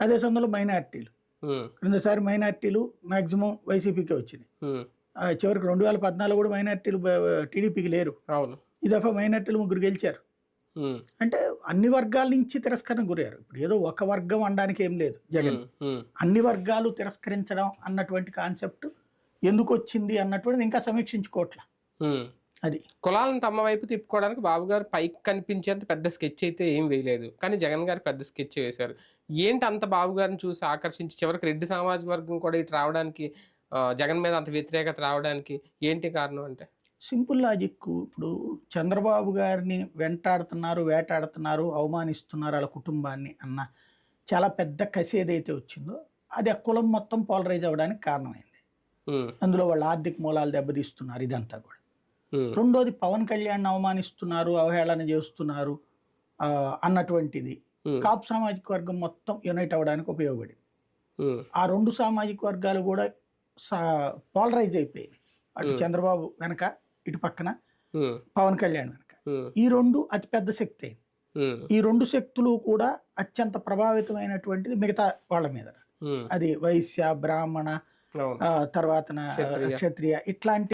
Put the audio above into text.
అదే సమయంలో మైనార్టీలు. క్రిందసారి మైనార్టీలు మాక్సిమం వైసీపీకే వచ్చినాయి. చివరికి రెండు వేల పద్నాలుగు కూడా మైనార్టీలు టీడీపీకి లేరు. ఈ దఫా మైనార్టీలు ముగ్గురు గెలిచారు. అంటే అన్ని వర్గాల నుంచి తిరస్కరణ గురయ్యారు. ఇప్పుడు ఏదో ఒక వర్గం అనడానికి ఏం లేదు జగన్. అన్ని వర్గాలు తిరస్కరించడం అన్నటువంటి కాన్సెప్ట్ ఎందుకు వచ్చింది అన్నటువంటిది ఇంకా సమీక్షించుకోవట్ల. అది. కులాలను తమ వైపు తిప్పుకోవడానికి బాబు గారు పైకి కనిపించేంత పెద్ద స్కెచ్ అయితే ఏం వేయలేదు. కానీ జగన్ గారు పెద్ద స్కెచ్ వేశారు. ఏంటి అంత బాబు గారిని చూసి ఆకర్షించి చివరికి రెడ్డి సామాజిక వర్గం కూడా ఇటు రావడానికి జగన్ మీద అంత వ్యతిరేకత రావడానికి ఏంటి కారణం అంటే? సింపుల్ లాజిక్ ఇప్పుడు చంద్రబాబు గారిని వెంటాడుతున్నారు వేటాడుతున్నారు అవమానిస్తున్నారు వాళ్ళ కుటుంబాన్ని అన్న చాలా పెద్ద కసి ఏదైతే వచ్చిందో అది ఆ కులం మొత్తం పోలరైజ్ అవ్వడానికి కారణమైంది. అందులో వాళ్ళ ఆర్థిక మూలాలు దెబ్బతీస్తున్నారు ఇదంతా కూడా. రెండోది పవన్ కళ్యాణ్ అవమానిస్తున్నారు అవహేళన చేస్తున్నారు అన్నటువంటిది. కాపు సామాజిక వర్గం మొత్తం యునైట్ అవ్వడానికి ఉపయోగపడింది. ఉమ్, ఆ రెండు సామాజిక వర్గాలు కూడా పోలరైజ్ అయిపోయాయి అటు చంద్రబాబు వెనక ఇటు పక్కన పవన్ కళ్యాణ్ వెనక. ఈ రెండు అతిపెద్ద శక్తి అయింది. ఈ రెండు శక్తులు కూడా అత్యంత ప్రభావితమైనటువంటిది మిగతా వాళ్ళ మీద. అది వైశ్య బ్రాహ్మణ తర్వాత. క్షత్రియ. ఇట్లాంటి